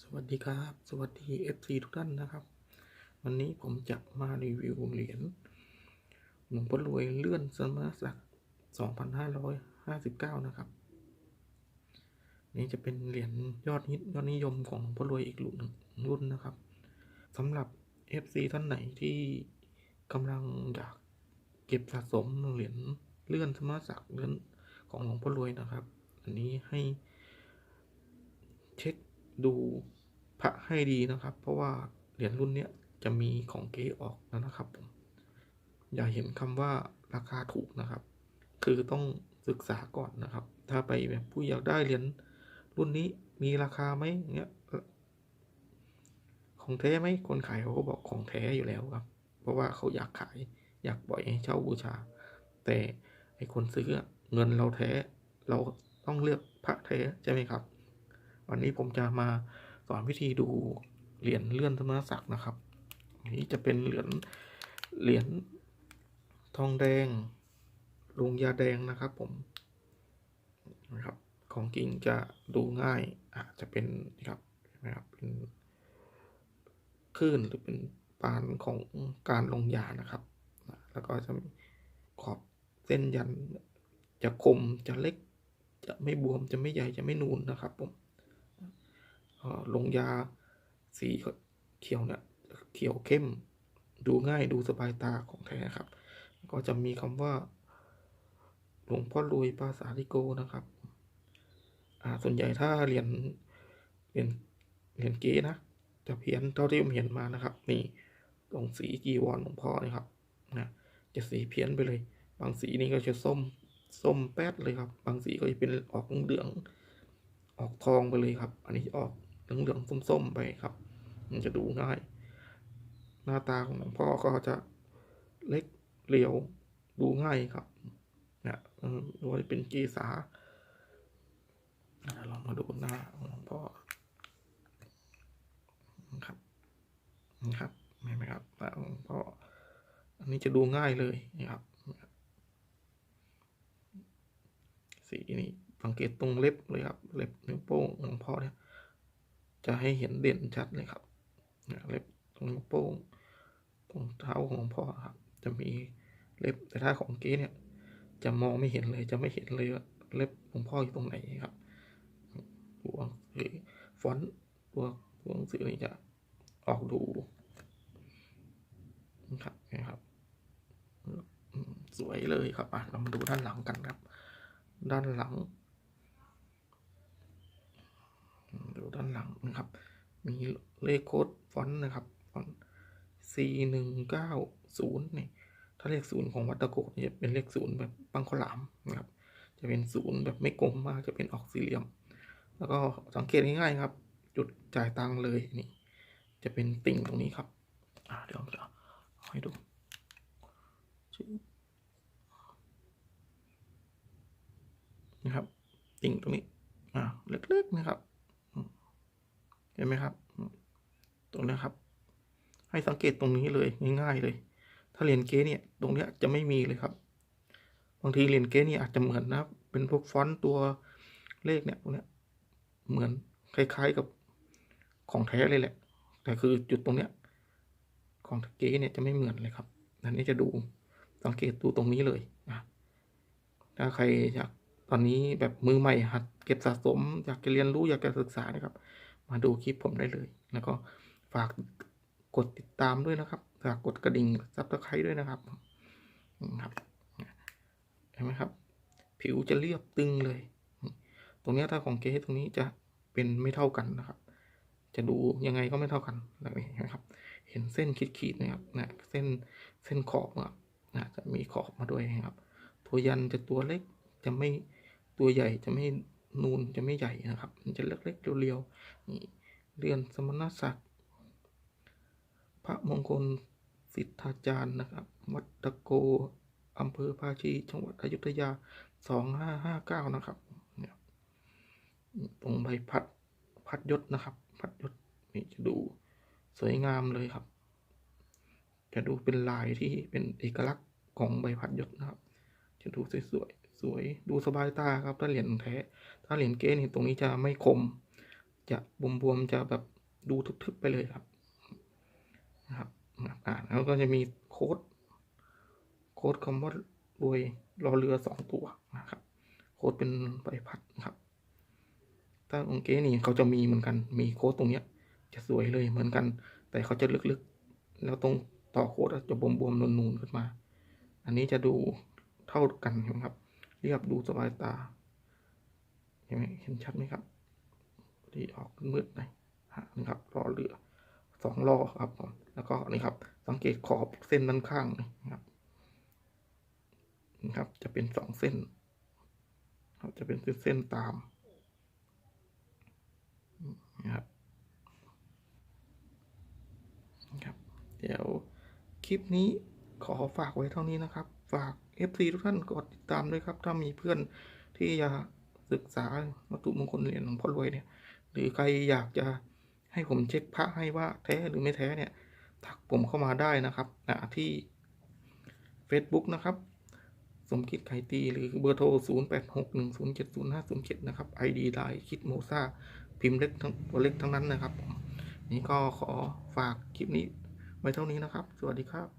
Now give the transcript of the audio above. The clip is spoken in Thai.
สวัสดีครับ สวัสดี FC ทุกท่านนะครับ วันนี้ผมจะมารีวิวเหรียญหลวงพ่อรวยเลื่อนสมณศักดิ์2559 นะครับ นี่จะเป็นเหรียญยอดฮิตยอดนิยมของหลวงพ่อรวยอีกรุ่นหนึ่งรุ่นนะครับสำหรับ FC ท่านไหนที่กำลังอยากเก็บสะสมเหรียญเลื่อนสมณศักดิ์เลื่อนของหลวงพ่อรวยนะครับ อันนี้ให้เช็ค ดูพระให้ดีนะครับ เพราะว่าเหรียญรุ่นเนี้ยจะมีของเก๊ออกแล้วนะครับผม อย่าเห็นคำว่าราคาถูกนะครับ คือต้องศึกษาก่อนนะครับ ถ้าไปแบบผู้อยากได้เหรียญรุ่นนี้มีราคาไหมอย่างเงี้ยของแท้ไหมคนขายเขาก็บอกของแท้อยู่แล้วครับ เพราะว่าเขาอยากขายอยากปล่อยให้เช่าบูชา แต่ไอคนซื้อเงินเราแท้เราต้องเลือกพระแท้ใช่ไหมครับ วันนี้ผมจะมาสอนวิธีดูเหรียญเลื่อนธรรมศักดิ์นะครับ นี้จะเป็นเหรียญเหรียญทองแดงลงยาแดงนะครับผมนะครับ ของจริงจะดูง่ายอาจจะเป็นนะครับนะครับเป็นคลื่นหรือเป็นปานของการลงยานะครับ แล้วก็จะขอบเส้นยันจะคมจะเล็กจะไม่บวมจะไม่ใหญ่จะไม่นูนนะครับผม ลงยาสีเขียวเนี่ยเขียวเข้ม ดูง่ายดูสบายตาของแท้ครับ ก็จะมีคำว่า หลวงพ่อรวยภาษาลิโกนะครับ อ่าส่วนใหญ่ถ้าเหรียนเหรียนเรียนเก๋นะจะเพี้ยนเท่าที่ผมเห็นมานะครับ นี่ตรงสีจีวรหลวงพ่อนี่ครับนะจะสีเพี้ยนไปเลย บางสีนี่ก็จะส้มส้มแป๊ดเลยครับ บางสีก็จะเป็นออกเหลือง ออกทองไปเลยครับ อันนี้ออก เหลืองๆส้มๆไปครับ มันจะดูง่าย หน้าตาของหลวงพ่อก็จะเล็กเรียวดูง่ายครับนะโดยเป็นกีสาลองมาดูหน้าของหลวงพ่อนะครับนะครับเห็นไหมครับหน้าของหลวงพ่ออันนี้จะดูง่ายเลยนะครับ สีนี้สังเกตตรงเล็บเลยครับ เล็บนิ้วโป้งหลวงพ่อเนี่ย จะให้เห็นเด่นชัดเลยครับเล็บตรงโป้งตรงเท้าของพ่อครับ จะมีเล็บแต่ถ้าของเก๊เนี่ย จะมองไม่เห็นเลยจะไม่เห็นเลยว่าเล็บหลวงพ่ออยู่ตรงไหนครับตัวฟอนต์ตัวตัวหนังสือนี่จะออกดูนะครับนะครับสวยเลยครับอะเรามาดูด้านหลังกันครับ ด้านหลัง ด้านหลังนะครับ มีเลขโค้ดฟอนต์นะครับฟอนต์ C หนึ่งเก้าศูนย์นี่ถ้าเลขศูนย์ของวัตะโกจะเป็นเลขศูนย์แบบปังขลามนะครับ จะเป็นศูนย์แบบไม่กลมมากจะเป็นออกสี่เหลี่ยม แล้วก็สังเกตง่ายๆครับ จุดจ่ายตังค์เลยนี่ จะเป็นติ่งตรงนี้ครับอ่าเดี๋ยวจะให้ดูนะครับ ติ่งตรงนี้ อ่าเล็กๆนะครับ เห็นไหมครับ ตรงนี้ครับ ให้สังเกตตรงนี้เลยง่ายๆเลย ถ้าเหรียญเกเนี่ยตรงเนี้ยจะไม่มีเลยครับ บางทีเหรียญเกเนี่ยอาจจะเหมือนนะเป็นพวกฟอนต์ตัวเลขเนี่ยตรงเนี้ยเหมือนคล้ายๆกับของแท้เลยแหละ แต่คือจุดตรงเนี้ยของเก๊เนี่ยจะไม่เหมือนเลยครับอันนี้จะดูสังเกตดูตรงนี้เลยนะถ้าใครอยากตอนนี้แบบมือใหม่หัดเก็บสะสม อยากจะเรียนรู้อยากจะศึกษานะครับ มาดูคลิปผมได้เลย แล้วก็ฝากกดติดตามด้วยนะครับ ฝากกดกระดิ่งซับสไครต์ด้วยนะครับครับเห็นไหมครับ ผิวจะเรียบตึงเลย ตรงนี้ถ้าของเก๊ตรงนี้จะเป็นไม่เท่ากันนะครับ จะดูยังไงก็ไม่เท่ากันนะครับ เห็นเส้นขีดๆนะครับนะเส้นเส้นขอบนะจะมีขอบมาด้วยนะครับ ตัวยันจะตัวเล็กจะไม่ตัวใหญ่จะไม่ นูนจะไม่ใหญ่นะครับ มันจะเล็กๆเรียวๆนี่เรียนสมณศักดิ์พระมงคลสิทธาจารย์นะครับ วัดตะโกอำเภอภาชีจังหวัดอยุธยาสองห้าห้าเก้านะครับเนี่ยตรงใบพัดพัดยศนะครับ พัดยศนี่จะดูสวยงามเลยครับ จะดูเป็นลายที่เป็นเอกลักษณ์ของใบพัดยศนะครับ จะดูสวย สวยดูสบายตาครับ ถ้าเหรียญแท้ ถ้าเหรียญเก๊นี่ตรงนี้จะไม่คม จะบวมๆจะแบบดูทึบๆไปเลยครับนะครับอ่าแล้วก็จะมีโค้ดโค้ดคำว่ารวยรอเรือสองตัวนะครับ โค้ดเป็นใบพัดนะครับ ถ้าองเก้นี่เขาจะมีเหมือนกัน มีโค้ดตรงเนี้ย จะสวยเลยเหมือนกัน แต่เขาจะลึกๆ แล้วตรงต่อโค้ดอะจะบวมๆนูนๆขึ้นมา อันนี้จะดูเท่ากันนไหมครับ เรียบดูสบายตา เห็นไหมเห็นชัดไหมครับที่ออกมืดหน่อยฮะนี่ครับรอเรือสองรอครับผมแล้วก็นี่ครับ สังเกตขอบเส้นด้านข้างนะครับนี่ครับ จะเป็นสองเส้นครับจะเป็นเส้นตามนะครับนะครับ เดี๋ยวคลิปนี้ขอฝากไว้เท่านี้นะครับ ฝาก FC ทุกท่านกดติดตามด้วยครับ ถ้ามีเพื่อนที่จะศึกษาวัตถุมงคลเหรียญหลวงพ่อรวยเนี่ย หรือใครอยากจะให้ผมเช็คพระให้ว่าแท้หรือไม่แท้เนี่ยทักผมเข้ามาได้นะครับอ่าที่ Facebook นะครับ สมคิดไข่ตีหรือเบอร์โทร 0 8 6 1 0 7 0 5 0 7 นะครับ ID ไลน์คิดโมซาพิมพ์เล็กทั้งตัวเล็กทั้งนั้นนะครับ นี่ก็ขอฝากคลิปนี้ไว้เท่านี้นะครับ สวัสดีครับ